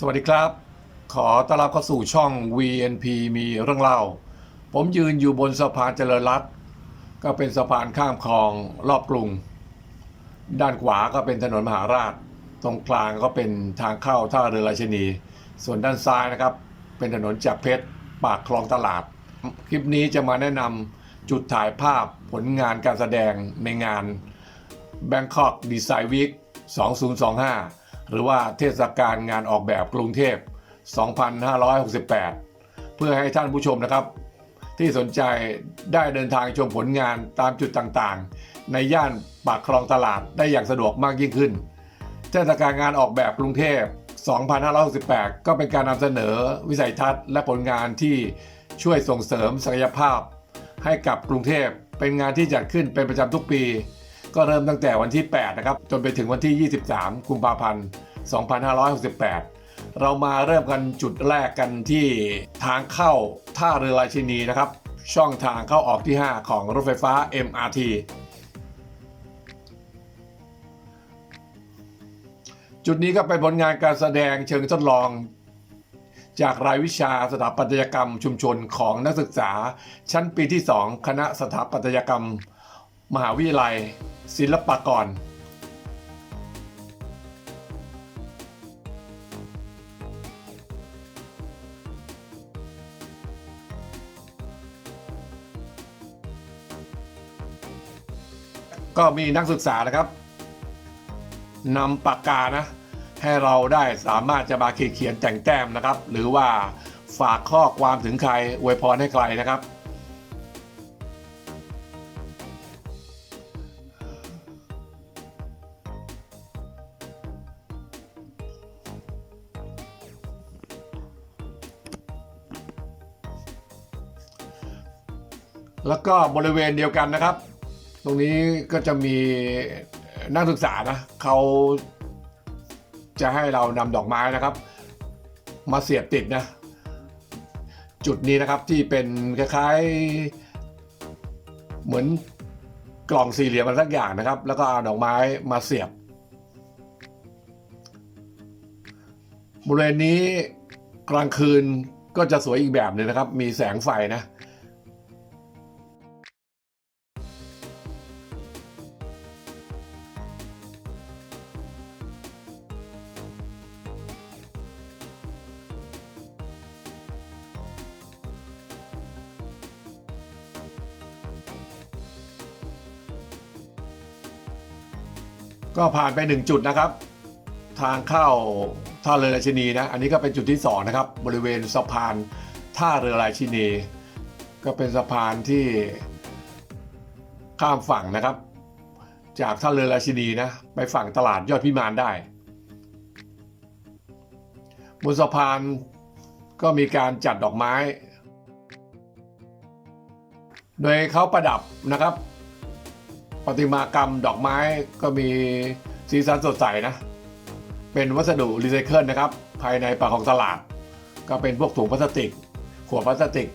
สวัสดีครับ ขอต้อนรับเข้าสู่ช่อง VNP มีเรื่องเล่า ผมยืนอยู่บนสะพานเจริญรัตน์ก็เป็นสะพานข้ามคลองรอบกรุง ด้านขวาก็เป็นถนนมหาราช ตรงกลางก็เป็นทางเข้าท่าเรือราชินี ส่วนด้านซ้ายนะครับ เป็นถนนจากเพชร ปากคลองตลาด คลิปนี้จะมาแนะนำจุดถ่ายภาพผลงานการแสดงในงาน Bangkok Design Week 2025 หรือว่าเทศกาลงานออกแบบกรุงเทพ 2568 เพื่อให้ท่านผู้ชมนะครับ ที่สนใจได้เดินทางชมผลงานตามจุดต่างๆ ในย่านปากคลองตลาดได้อย่างสะดวกมากยิ่งขึ้น เทศกาลงานออกแบบกรุงเทพ 2568 ก็เป็นการนำเสนอวิสัยทัศน์และผลงานที่ช่วยส่งเสริมศักยภาพ ให้กับกรุงเทพเป็นงานที่จัดขึ้นเป็นประจำทุกปี ก็เริ่มตั้งแต่วันที่ 8 นะครับ จนไปถึงวันที่ 23 กุมภาพันธ์ 2568 เรามาเริ่มกันจุดแรกกันที่ทางเข้าท่าเรือราชินีนะครับ ช่องทางเข้าออกที่ 5 ของรถไฟฟ้า MRT จุดนี้ก็เป็นผลงานการแสดงเชิงทดลอง จากรายวิชาสถาปัตยกรรมชุมชนของนักศึกษา ชั้นปีที่ 2 คณะสถาปัตยกรรม มหาวิทยาลัย ศิลปากร ก็มีนักศึกษานะครับนำปากกานะ ให้เราได้สามารถจะมาขีดเขียนแต่งแต้มนะครับ หรือว่าฝากข้อความถึงใครอวยพรให้ใครนะครับ แล้วก็บริเวณเดียวกันนะครับ ตรงนี้ก็จะมีนักศึกษานะเขาจะให้เรานำดอกไม้นะครับ มาเสียบติดนะ จุดนี้นะครับที่เป็นคล้ายๆ เหมือนกล่องสี่เหลี่ยมอะไรสักอย่างนะครับ แล้วก็เอาดอกไม้มาเสียบบริเวณนี้กลางคืนก็จะสวยอีกแบบหนึงนะครับ มีแสงไฟนะ ก็ผ่านไปหนึ่งจุดนะครับ ทางเข้าท่าเรือราชินีนะ อันนี้ก็เป็นจุดที่สองนะครับ บริเวณสะพานท่าเรือราชินี ก็เป็นสะพานที่ข้ามฝั่งนะครับ จากท่าเรือราชินีนะ ไปฝั่งตลาดยอดพิมานได้บนสะพานก็มีการจัดดอกไม้ โดยเขาประดับนะครับ ประติมากรรมดอกไม้ก็มีสีสันสดใสนะ เป็นวัสดุรีไซเคิลนะครับ ภายในปากของตลาด ก็เป็นพวกถุงพลาสติก ขวดพลาสติก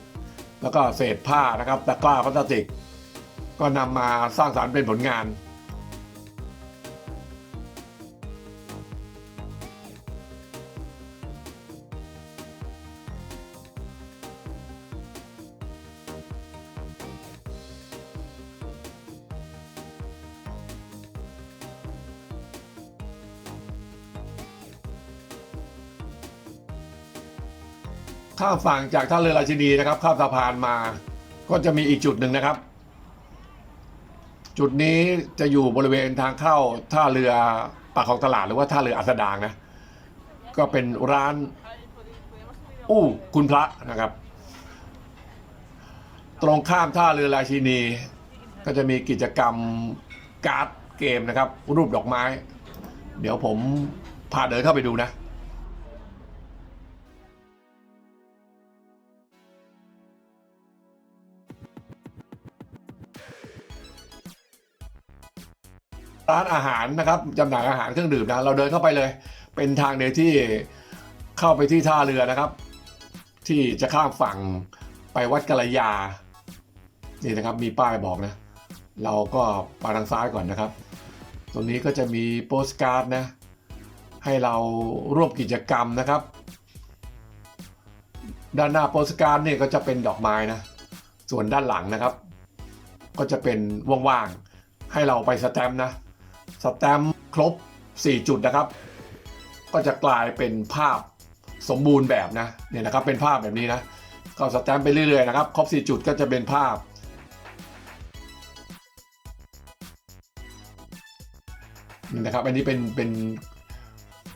แล้วก็เศษผ้านะครับตะกร้าพลาสติก ก็นำมาสร้างสารรค์เป็นผลงาน ข้ามฝั่งจากท่าเรือราชินีนะครับ ข้ามสะพานมา ก็จะมีอีกจุดหนึ่งนะครับ จุดนี้จะอยู่บริเวณทางเข้าท่าเรือปากคลองตลาดหรือว่าท่าเรืออัสดางนะ ก็เป็นร้าน อู้คุณพระนะครับ ตรงข้ามท่าเรือราชินี ก็จะมีกิจกรรมการ์ดเกมนะครับ รูปดอกไม้ เดี๋ยวผมพาเดินเข้าไปดูนะ ร้านอาหารนะครับจำหน่ายอาหารเครื่องดื่มนะเราเดินเข้าไปเลย เป็นทางเดินที่เข้าไปที่ท่าเรือนะครับ ที่จะข้ามฝั่งไปวัดกัลยา นี่นะครับมีป้ายบอกนะ เราก็ไปทางซ้ายก่อนนะครับ ตรงนี้ก็จะมีโปสการ์ดนะ ให้เราร่วมกิจกรรมนะครับ ด้านหน้าโปสการ์ดเนี่ยก็จะเป็นดอกไม้นะ ส่วนด้านหลังนะครับ ก็จะเป็นว่างๆให้เราไปสแตมป์นะ สแตมป์ครบ 4 จุดนะครับ ก็จะกลายเป็นภาพสมบูรณ์แบบนะเนี่ยนะครับเป็นภาพแบบนี้นะก็สแตมป์ไปเรื่อยๆนะครับครบ 4 จุดก็จะเป็นภาพ นี่นะครับอันนี้เป็นเป็น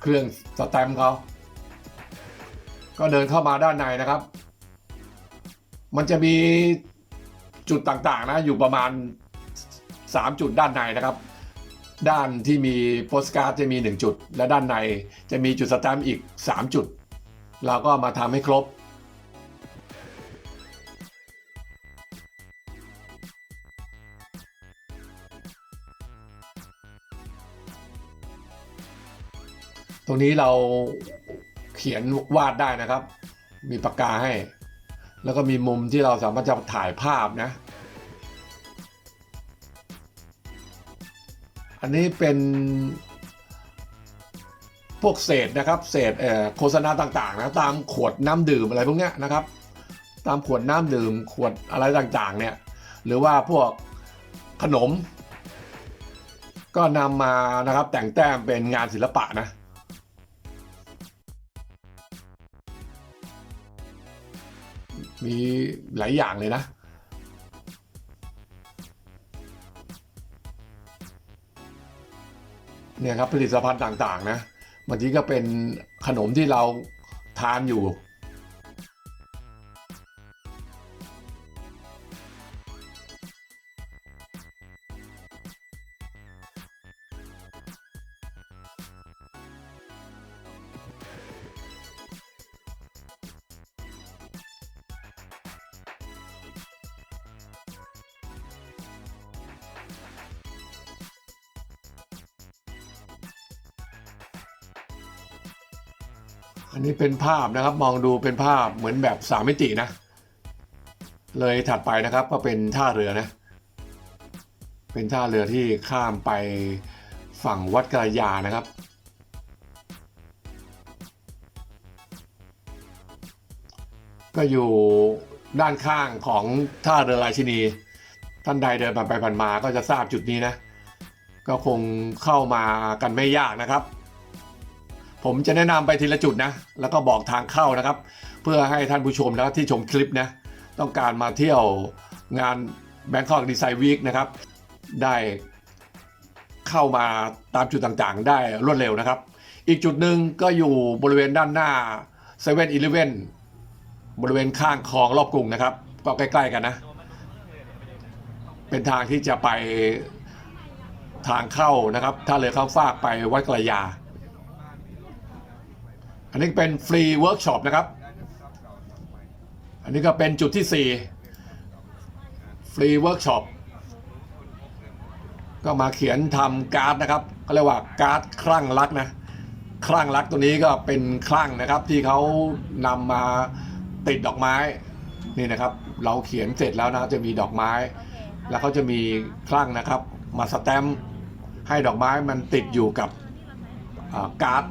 เครื่องสแตมป์เขาก็เดินเข้ามาด้านในนะครับ มันจะมีจุดต่างๆนะอยู่ประมาณ 3 จุดด้านในนะครับ ด้านที่มีโปสการ์ดจะมี 1 จุด และด้านในจะมีจุดสแตมป์อีก 3 จุด เราก็มาทำให้ครบ ตรงนี้เราเขียนวาดได้นะครับ มีปากกาให้ แล้วก็มีมุมที่เราสามารถจะถ่ายภาพนะ อันนี้เป็นพวกเศษนะครับ เศษเโฆษณาต่างๆนะตามขวดน้ำดื่มอะไรพวกเนี้ยนะครับ ตามขวดน้ำดื่มขวดอะไรต่างๆ เนี่ย หรือว่าพวกขนม ก็นำมานะครับแต่งแต้มเป็นงานศิลปะนะมีหลายอย่างเลยนะ เนี่ยครับผลิตภัณฑ์ต่างๆนะบางทีก็เป็นขนมที่เราทานอยู่ อันนี้เป็นภาพนะครับมองดูเป็นภาพเหมือนแบบสามมิตินะ เลยถัดไปนะครับก็เป็นท่าเรือนะ เป็นท่าเรือที่ข้ามไปฝั่งวัดกระยานะครับก็อยู่ด้านข้างของท่าเรือราชินี ท่านใดเดินผ่านไปผ่านมาก็จะทราบจุดนี้นะ ก็คงเข้ามากันไม่ยากนะครับ ผมจะแนะนำไปทีละจุดนะ แล้วก็บอกทางเข้านะครับ เพื่อให้ท่านผู้ชมนะที่ชมคลิปนะต้องการมาเที่ยวงาน Bangkok Design Week นะครับ ได้เข้ามาตามจุดต่างๆ ได้รวดเร็วนะครับ อีกจุดหนึ่งก็อยู่บริเวณด้านหน้า7 e เ e ่ e ออบริเวณข้างคลองรอบกรุงนะครับ ก็ใกล้ ๆ กันนะ เป็นทางที่จะไปทางเข้านะครับ ถ้าเลยเข้าฟากไปวัดกระยา อันนี้เป็นฟรีเวิร์กช็อปนะครับ อันนี้ก็เป็นจุดที่ 4 ฟรีเวิร์กช็อปก็มาเขียนทำการ์ดนะครับ ก็เรียกว่าการ์ดคลั่งรักนะคลั่งรักตัวนี้ก็เป็นคลั่งนะครับที่เขานำมาติดดอกไม้นี่นะครับ เราเขียนเสร็จแล้วนะจะมีดอกไม้ แล้วเขาจะมีคลั่งนะครับ มาสแตมป์ให้ดอกไม้มันติดอยู่กับการ์ด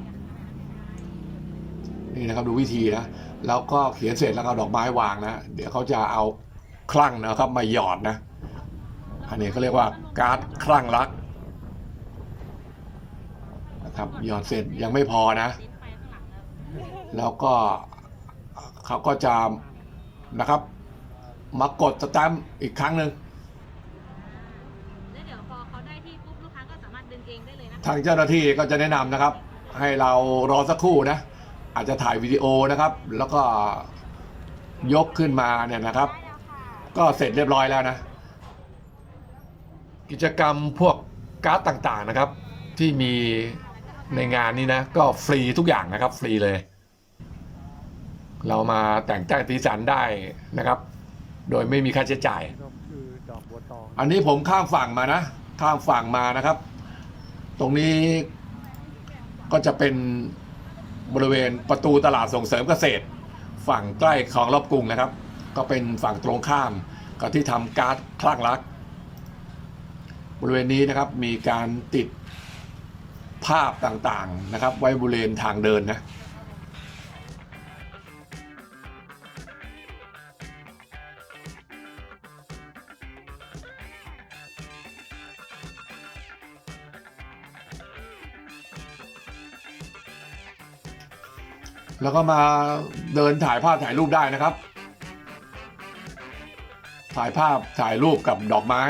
นี่นะครับดูวิธีนะแล้วก็เขียนเสร็จแล้วก็เอาดอกไม้วางนะ เดี๋ยวเขาจะเอาคลั่งนะครับมาหยอดนะ อันนี้เขาเรียกว่าการ์ดคลั่งรักนะครับหยอดเสร็จยังไม่พอนะ แล้วก็เขาก็จะนะครับ มากดสแตมป์อีกครั้งหนึ่งแล้วเดี๋ยวพอเขาได้ที่ปุ๊บลูกค้าก็สามารถดึงเองได้เลยนะคะทางเจ้าหน้าที่ก็จะแนะนำนะครับ ให้เรารอสักครู่นะ อาจจะถ่ายวิดีโอนะครับ แล้วก็ยกขึ้นมาเนี่ยนะครับ ก็เสร็จเรียบร้อยแล้วนะ กิจกรรมพวกการ์ดต่างๆนะครับ ที่มีในงานนี้นะ ก็ฟรีทุกอย่างนะครับ ฟรีเลย เรามาแต่งแต่งสีสันได้นะครับ โดยไม่มีค่าใช้จ่าย อันนี้ผมข้ามฝั่งมานะ ข้ามฝั่งมานะครับ ตรงนี้ก็จะเป็น บริเวณประตูตลาดส่งเสริมเกษตร ฝั่งใกล้คลองรอบกรุงนะครับ ก็เป็นฝั่งตรงข้ามกับที่ทำการ์ดคลั่งรัก บริเวณนี้นะครับมีการติดภาพต่างๆนะครับ ไว้บริเวณทางเดินนะ แล้วก็มาเดินถ่ายภาพถ่ายรูปได้นะครับ ถ่ายภาพถ่ายรูปกับดอกไม้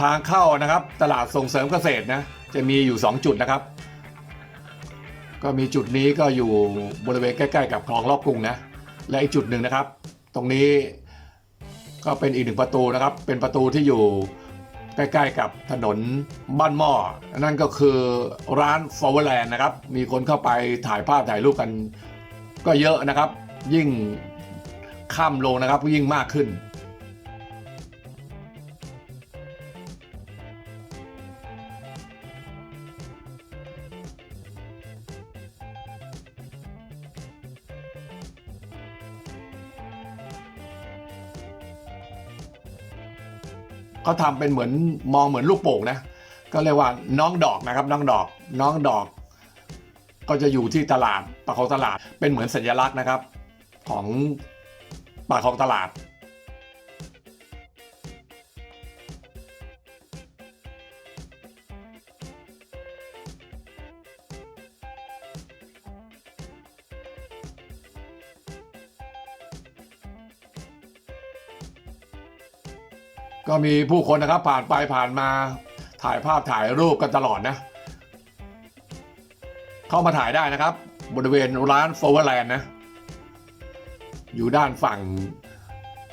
ทางเข้านะครับ ตลาดส่งเสริมเกษตรนะจะมีอยู่ 2 จุดนะครับ ก็มีจุดนี้ก็อยู่บริเวณใกล้ๆ กับคลองรอบกรุงนะและอีกจุดหนึ่งนะครับ ตรงนี้ก็เป็นอีกหนึ่งประตูนะครับ เป็นประตูที่อยู่ใกล้ๆกับถนนบ้านหม้อ นั่นก็คือร้านฟอร์เวอร์แลนด์นะครับ มีคนเข้าไปถ่ายภาพถ่ายรูปกัน ก็เยอะนะครับ ยิ่งข้ามลงนะครับยิ่งมากขึ้น เขาทำเป็นเหมือนมองเหมือนลูกโป่งนะก็เรียกว่าน้องดอกนะครับน้องดอกน้องดอก ก็จะอยู่ที่ตลาดปากของตลาดเป็นเหมือนสัญลักษณ์นะครับ ของปากของตลาด ก็มีผู้คนนะครับผ่านไปผ่านมาถ่ายภาพถ่ายรูปกันตลอดนะ เข้ามาถ่ายได้นะครับ บริเวณร้านโฟเวอร์แลนด์นะ อยู่ด้านฝั่ง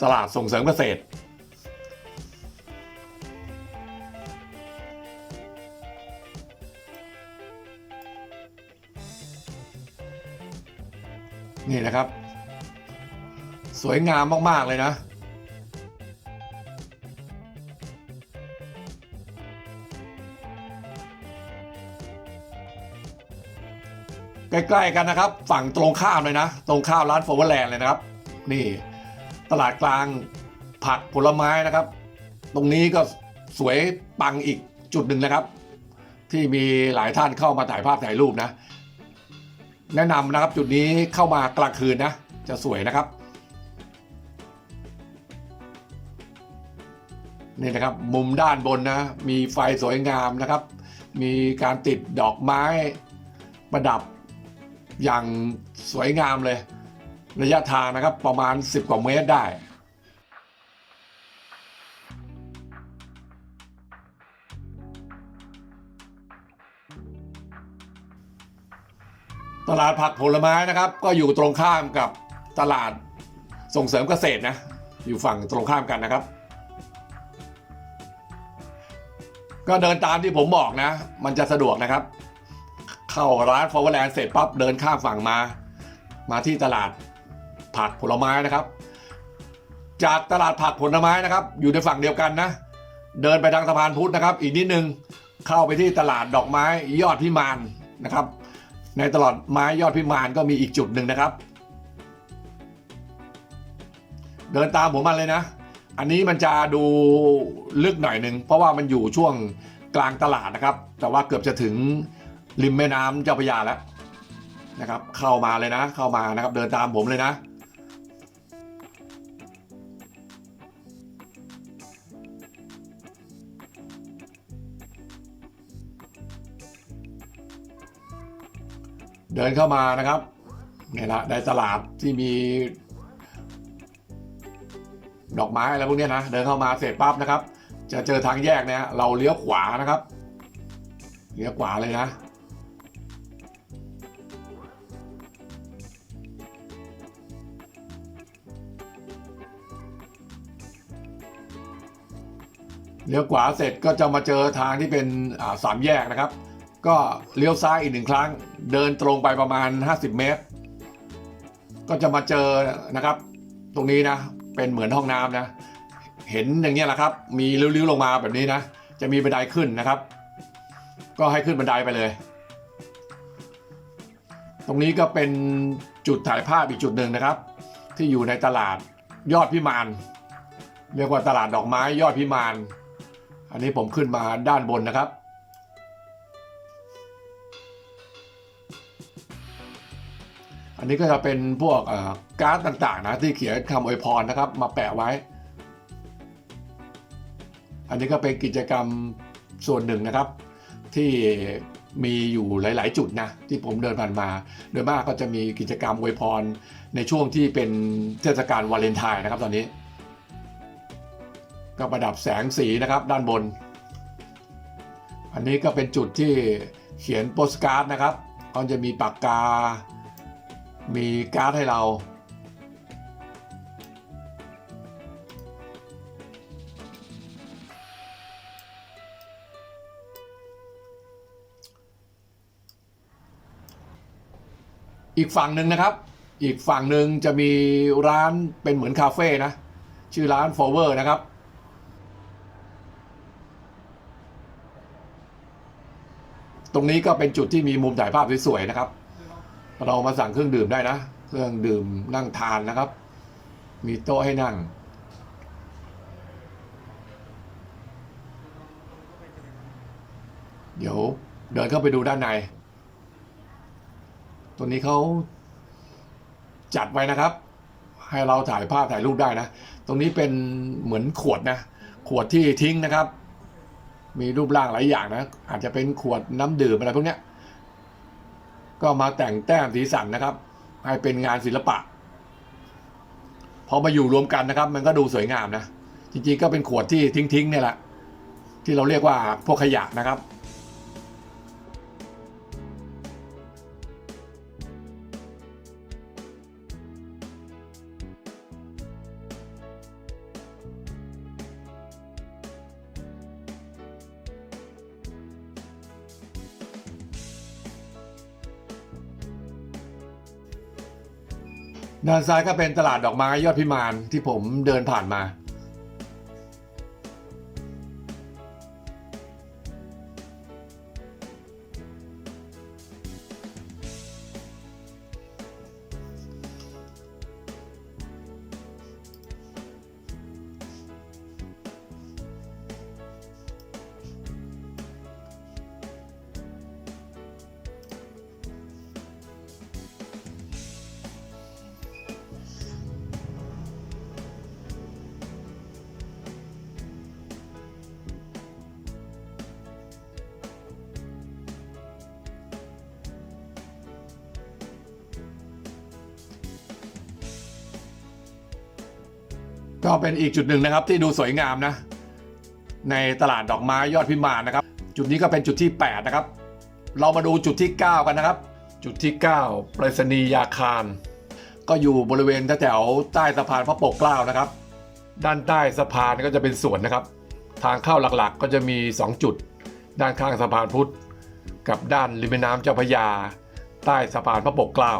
ตลาดส่งเสริมเกษตร นี่นะครับ สวยงามมาก ๆ เลยนะ ใกล้ ๆ กันนะครับ ฝั่งตรงข้ามเลยนะ ตรงข้ามร้านโฟเวอร์แลนด์เลยนะครับ นี่ตลาดกลางผักผลไม้นะครับ ตรงนี้ก็สวยปังอีกจุดหนึ่งนะครับ ที่มีหลายท่านเข้ามาถ่ายภาพถ่ายรูปนะ แนะนำนะครับจุดนี้เข้ามากลางคืนนะ จะสวยนะครับ นี่นะครับมุมด้านบนนะ มีไฟสวยงามนะครับ มีการติดดอกไม้ประดับ อย่างสวยงามเลย ระยะทางนะครับประมาณ 10 กว่าเมตรได้ตลาดผักผลไม้นะครับ ก็อยู่ตรงข้ามกับตลาดส่งเสริมเกษตรนะ อยู่ฝั่งตรงข้ามกันนะครับ ก็เดินตามที่ผมบอกนะ มันจะสะดวกนะครับ เข้าร้านฟอร์วแลนด์เสร็จปั๊บเดินข้ามฝั่งมา มาที่ตลาดผักผลไม้นะครับ จากตลาดผักผลไม้นะครับ อยู่ในฝั่งเดียวกันนะ เดินไปทางสะพานพุทธนะครับ อีกนิดนึงเข้าไปที่ตลาดดอกไม้ยอดพิมานนะครับ ในตลาดไม้ยอดพิมานก็มีอีกจุดหนึ่งนะครับ เดินตามผมมาเลยนะ อันนี้มันจะดูลึกหน่อยหนึ่งเพราะว่ามันอยู่ช่วงกลางตลาดนะครับ แต่ว่าเกือบจะถึง ริมแม่น้ำเจ้าพระยาแล้วนะครับ เข้ามาเลยนะ เข้ามานะครับ เดินตามผมเลยนะ เดินเข้ามานะครับเนี่ยละในตลาดที่มี ดอกไม้อะไรพวกนี้นะเดินเข้ามาเสร็จปั๊บนะครับ จะเจอทางแยกเนี่ยเราเลี้ยวขวานะครับเลี้ยวขวาเลยนะ เลี้ยวขวาเสร็จก็จะมาเจอทางที่เป็นสามแยกนะครับ ก็เลี้ยวซ้ายอีกหนึ่งครั้ง เดินตรงไปประมาณ 50 เมตร ก็จะมาเจอนะครับ ตรงนี้นะ เป็นเหมือนห้องน้ำนะ เห็นอย่างเงี้แหละครับ มีริ้วๆลงมาแบบนี้นะ จะมีบันไดขึ้นนะครับ ก็ให้ขึ้นบันไดไปเลย ตรงนี้ก็เป็นจุดถ่ายภาพอีกจุดหนึ่งนะครับ ที่อยู่ในตลาดยอดพิมานเรียกว่าตลาดดอกไม้ยอดพิมาน อันนี้ผมขึ้นมาด้านบนนะครับ อันนี้ก็จะเป็นพวกการ์ดต่างๆนะที่เขียนคำอวยพรนะครับ มาแปะไว้ อันนี้ก็เป็นกิจกรรมส่วนหนึ่งนะครับ ที่มีอยู่หลาย ๆ จุดนะที่ผมเดินผ่านมา โดยมากก็จะมีกิจกรรมอวยพรในช่วงที่เป็นเทศกาลวาเลนไทน์นะครับตอนนี้ ก็ประดับแสงสีนะครับด้านบน อันนี้ก็เป็นจุดที่เขียนโปสการ์ดนะครับก็จะมีปากกา มีการ์ดให้เรา อีกฝั่งหนึ่งนะครับ อีกฝั่งหนึ่งจะมีร้านเป็นเหมือนคาเฟ่นะ ชื่อร้าน Forward นะครับ ตรงนี้ก็เป็นจุดที่มีมุมถ่ายภาพสวยๆนะครับ เรามาสั่งเครื่องดื่มได้นะ เครื่องดื่มนั่งทานนะครับ มีโต๊ะให้นั่ง เดี๋ยวเดินเข้าไปดูด้านใน ตัวนี้เขาจัดไว้นะครับ ให้เราถ่ายภาพถ่ายรูปได้นะ ตรงนี้เป็นเหมือนขวดนะ ขวดที่ทิ้งนะครับ มีรูปร่างหลายอย่างนะ อาจจะเป็นขวดน้ำดื่มอะไรพวกเนี้ย ก็มาแต่งแต้มสีสันนะครับ ให้เป็นงานศิลปะ พอมาอยู่รวมกันนะครับ มันก็ดูสวยงามนะ จริงๆก็เป็นขวดที่ทิ้งๆเนี่ยแหละที่เราเรียกว่าพวกขยะนะครับ ด้านซ้ายก็เป็นตลาดดอกไม้ยอดพิมานที่ผมเดินผ่านมา ก็เป็นอีกจุดหนึ่งนะครับที่ดูสวยงามนะ ในตลาดดอกไม้ยอดพิมานนะครับ จุดนี้ก็เป็นจุดที่ 8 นะครับ เรามาดูจุดที่ 9 กันนะครับ จุดที่ 9ปรษณียาคารก็อยู่บริเวณแถวใต้สะพานพระปกเกล้านะครับ ด้านใต้สะพานก็จะเป็นสวนนะครับ ทางเข้าหลักๆก็จะมี 2 จุด ด้านข้างสะพานพุทธกับด้านริมน้ำเจ้าพระยา ใต้สะพานพระปกเกล้า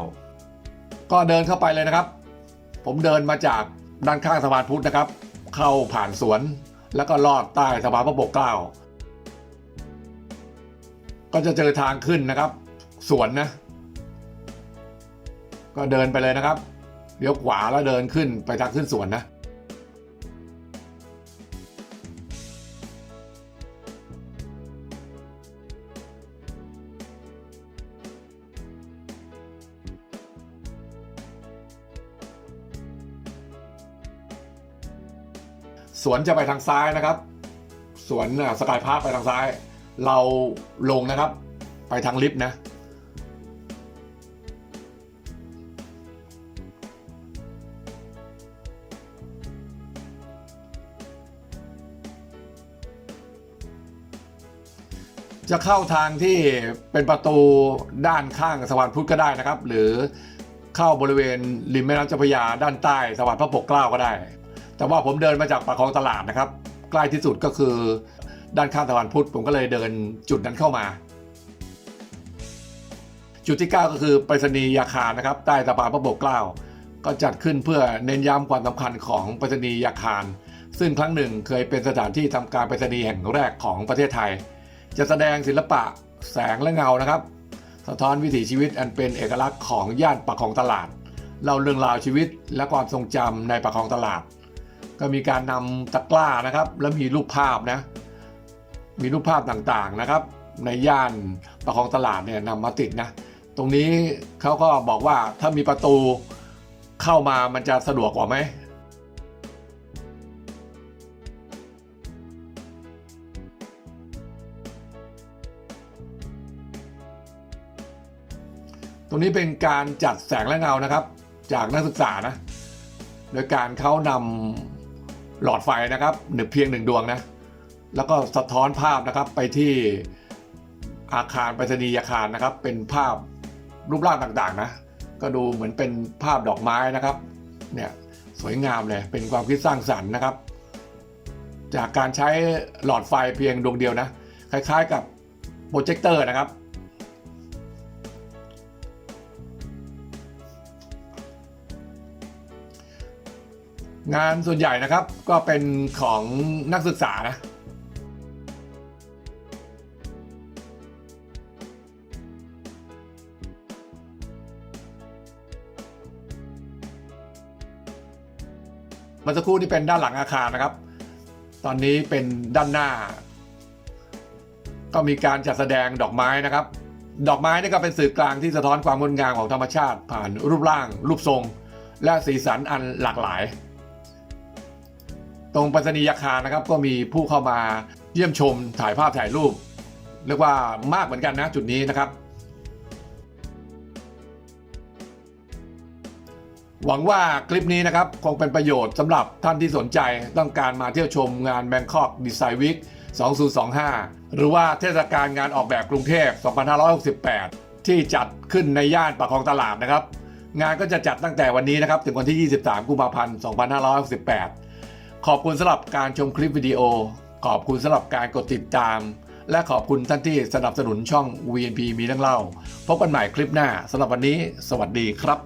ก็เดินเข้าไปเลยนะครับ ผมเดินมาจาก ด้านข้างสะพานพุทธนะครับ เข้าผ่านสวน แล้วก็ลอดใต้สะพานพระปกเกล้าก็จะเจอทางขึ้นนะครับ สวนนะ ก็เดินไปเลยนะครับเลี้ยวขวาแล้วเดินขึ้นไปทางขึ้นสวนนะ สวนจะไปทางซ้ายนะครับ สวนสกายพาร์คไปทางซ้าย เราลงนะครับ ไปทางลิฟต์นะ จะเข้าทางที่เป็นประตูด้านข้างสะพานพุทธก็ได้นะครับ หรือเข้าบริเวณริมแม่น้ำเจ้าพระยาด้านใต้สะพานพระปกเกล้าก็ได้ แต่ว่าผมเดินมาจากปากคลองตลาดนะครับ ใกล้ที่สุดก็คือ ด้านข้างตะวันพุธผมก็เลยเดินจุดนั้นเข้ามา จุดที่ 9 ก็คือไปรษณียาคารนะครับ ใต้สะพานพระปกเกล้า ก็จัดขึ้นเพื่อเน้นย้ำความสำคัญของไปรษณียาคาร ซึ่งครั้งหนึ่งเคยเป็นสถานที่ทำการไปรษณีย์แห่งแรกของประเทศไทย จะแสดงศิลปะแสงและเงานะครับ สะท้อนวิถีชีวิตอันเป็นเอกลักษณ์ของย่านปากคลองตลาดเล่าเรื่องราวชีวิตและความทรงจำในปากคลองตลาด ก็มีการนำตะกร้านะครับ แล้วมีรูปภาพนะ มีรูปภาพต่างๆนะครับ ในย่านปากคองตลาดเนี่ยนำมาติดนะ ตรงนี้เขาก็บอกว่าถ้ามีประตูเข้ามามันจะสะดวกกว่าไหมตรงนี้เป็นการจัดแสงและเงานะครับ จากนักศึกษานะ โดยการเขานำ หลอดไฟนะครับหนึ่งเพียงหนึ่งดวงนะแล้วก็สะท้อนภาพนะครับไปที่อาคารไปรษณียาคารนะครับ เป็นภาพรูปร่างต่างๆนะ ก็ดูเหมือนเป็นภาพดอกไม้นะครับเนี่ยสวยงามเลยเป็นความคิดสร้างสรรค์นะครับ จากการใช้หลอดไฟเพียงดวงเดียวนะ คล้ายๆกับโปรเจคเตอร์นะครับ งานส่วนใหญ่นะครับก็เป็นของนักศึกษานะมื่อสักครู่นี่เป็นด้านหลังอาคารนะครับ ตอนนี้เป็นด้านหน้า ก็มีการจัดแสดงดอกไม้นะครับ ดอกไม้นี่ก็เป็นสื่อกลางที่สะท้อนความงดงามของธรรมชาติ ผ่านรูปร่าง รูปทรง และสีสันอันหลากหลาย ตรงไปรษณียาคารนะครับก็มีผู้เข้ามาเยี่ยมชมถ่ายภาพถ่ายรูปเรียกว่ามากเหมือนกันนะจุดนี้นะครับ หวังว่าคลิปนี้นะครับคงเป็นประโยชน์สำหรับท่านที่สนใจต้องการมาเที่ยวชมงาน Bangkok Design Week 2025 หรือว่าเทศกาลงานออกแบบกรุงเทพ 2568 ที่จัดขึ้นในย่านปากคลองตลาดนะครับ งานก็จะจัดตั้งแต่วันนี้นะครับ ถึงวันที่ 23 กุมภาพันธ์ 2568 ขอบคุณสำหรับการชมคลิปวิดีโอ ขอบคุณสำหรับการกดติดตาม และขอบคุณท่านที่สนับสนุนช่อง VNP มีเรื่องเล่า พบกันใหม่คลิปหน้าสำหรับวันนี้ สวัสดีครับ